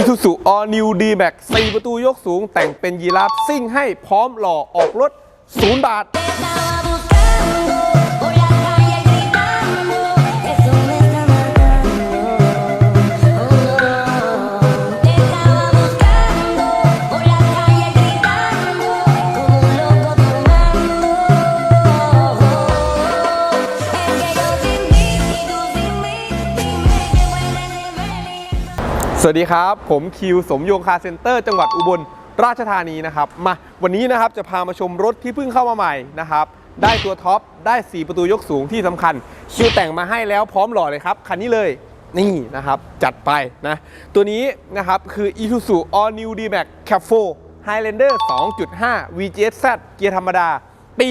Isuzu All New D-Max 4ประตูยกสูงแต่งเป็นยีราฟซิ่งให้พร้อมหล่อออกรถ 0 บาท สวัสดีครับ ผมคิวสมโยงคาร์เซ็นเตอร์จังหวัดอุบลราชธานีนะครับมาวันนี้นะครับจะพามาชมรถที่เพิ่งเข้ามาใหม่นะครับได้ตัวท็อปได้ 4 ประตูยกสูงที่สำคัญ คิวแต่งมาให้แล้วพร้อมหล่อเลยครับ คันนี้เลยนี่นะครับ จัดไปนะ ตัวนี้นะครับ คือ Isuzu All New D-Max Cap 4 Highlander 2.5 VGS Z เกียร์ธรรมดา ปี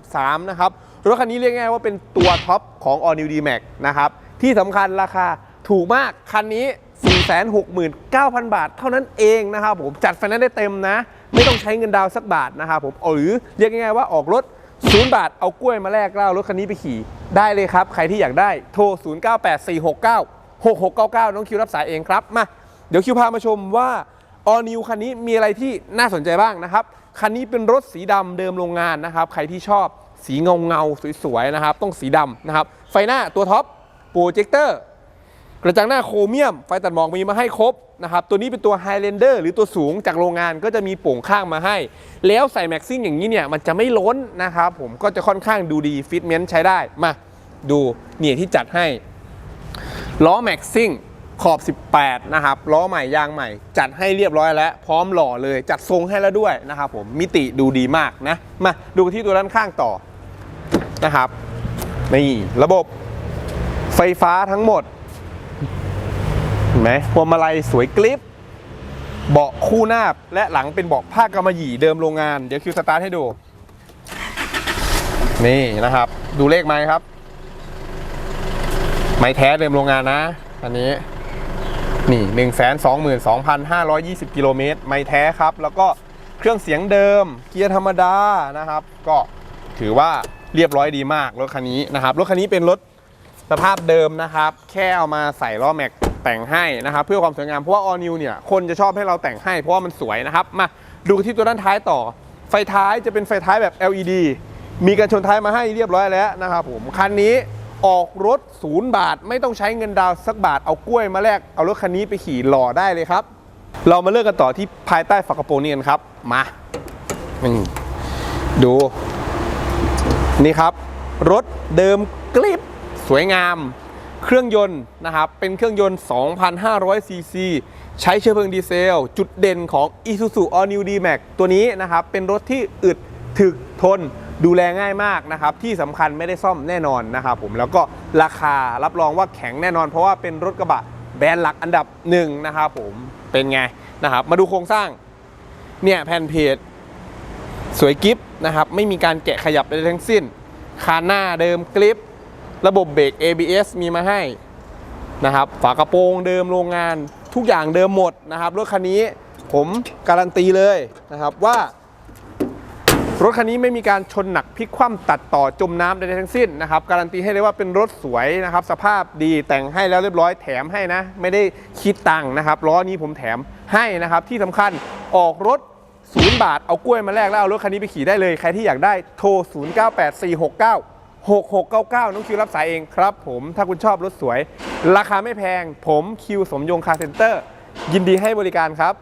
2013 นะครับ รถคันนี้เรียกง่ายว่าเป็นตัวท็อปของ All New D-Max นะครับ ที่สำคัญราคาถูกมาก คันนี้ 469,000 บาท เท่านั้นเองนะครับผมจัดไฟแนนซ์ได้เต็มนะ ไม่ต้องใช้เงินดาวสักบาทนะครับผมหรือเรียกง่ายๆว่าออกรถ0บาทเอากล้วยมาแลกแล้วเอารถคันนี้ไปขี่ ได้เลยครับ ใครที่อยากได้โทร 098469 6699 น้องคิวรับสายเองครับ มา เดี๋ยวคิวพามาชมว่า All New คันนี้มีอะไรที่น่าสนใจบ้างนะครับ คันนี้เป็นรถสีดำเดิมโรงงานนะครับ ใครที่ชอบสีเงาเงาสวยๆนะครับ ต้องสีดำนะครับ ไฟหน้าตัวท็อปโปรเจคเตอร์ กระจังหน้าโครเมียม ไฟตัดหมอกมีมาให้ครบนะครับ ตัวนี้เป็นตัว Highlander หรือตัวสูงจากโรงงานก็จะมีโป่งข้างมาให้ แล้วใส่แม็กซิ่งอย่างนี้เนี่ย มันจะไม่ล้นนะครับผมก็จะค่อนข้างดูดีฟิตเมนต์ใช้ได้ มาดูเนี่ยที่จัดให้ ล้อแม็กซิ่งขอบ 18 นะครับ ล้อใหม่ยางใหม่ จัดให้เรียบร้อยแล้ว พร้อมหล่อเลยจัดทรงให้แล้วด้วยนะครับผมมิติดูดีมากนะ มาดูที่ตัวด้านข้างต่อนะครับนี่ระบบไฟฟ้าทั้งหมด เห็นไหมพวงมาลัยสวยกลิปเบาะคู่หน้าและหลังเป็นเบาะผ้ากำมะหยี่เดิมโรงงาน เดี๋ยวคิวสตาร์ทให้ดู นี่นะครับ ดูเลขไหมครับ ไม้แท้เดิมโรงงานนะ อันนี้ นี่1 2 2 5 2 2กิโลเมตร ไม้แท้ครับ แล้วก็เครื่องเสียงเดิม เกียร์ธรรมดานะครับ ก็ถือว่าเรียบร้อยดีมากรถคันนี้นะครับ รถคันนี้เป็นรถ สภาพเดิมนะครับ แค่เอามาใส่ล้อแม็กแต่งให้นะครับ เพื่อความสวยงามเพราะว่า all new เนี่ยคนจะชอบให้เราแต่งให้เพราะว่ามันสวยนะครับมาดูที่ตัวด้านท้ายต่อ ไฟท้ายจะเป็นไฟท้ายแบบ LED มีกันชนท้ายมาให้เรียบร้อยแล้วนะครับผมคันนี้ออกรถศูนย์บาท ไม่ต้องใช้เงินดาวสักบาทเอากล้วยมาแลกเอารถคันนี้ไปขี่หล่อได้เลยครับ เรามาเลือกกันต่อที่ภายใต้ฝากระโปรงนี่กันครับ มาดู นี่ครับ รถเดิมกลิป สวยงาม เครื่องยนต์นะครับ เป็นเครื่องยนต์ 2,500 ซีซี ใช้เชื้อเพลิงดีเซล จุดเด่นของ Isuzu All New D-Max ตัวนี้นะครับ เป็นรถที่อึดถึกทนดูแลง่ายมากนะครับ ที่สำคัญไม่ได้ซ่อมแน่นอนนะครับผม แล้วก็ราคารับรองว่าแข็งแน่นอน เพราะว่าเป็นรถกระบะแบรนด์หลักอันดับหนึ่งนะครับผม เป็นไงนะครับ มาดูโครงสร้าง เนี่ยแผ่นเพจสวยกิฟนะครับ ไม่มีการแกะขยับใดทั้งสิ้น คานหน้าเดิมกริป ระบบเบรก ABS มีมาให้นะครับ ฝากระโปรงเดิมโรงงานทุกอย่างเดิมหมดนะครับ รถคันนี้ผมการันตีเลยนะครับว่ารถคันนี้ไม่มีการชนหนักพลิกคว่ำตัดต่อจมน้ำใดๆทั้งสิ้นนะครับ การันตีให้เลยว่าเป็นรถสวยนะครับ สภาพดีแต่งให้แล้วเรียบร้อยแถมให้นะ ไม่ได้คิดตังค์นะครับล้อนี้ผมแถมให้นะครับ ที่สำคัญออกรถศูนย์บาท เอากล้วยมาแลกแล้วเอารถคันนี้ไปขี่ได้เลย ใครที่อยากได้โทร 098469 6699 น้องคิวรับสายเองครับผมถ้าคุณชอบรถสวย ราคาไม่แพง ผมคิวสมยงคาเซ็นเตอร์ ยินดีให้บริการครับ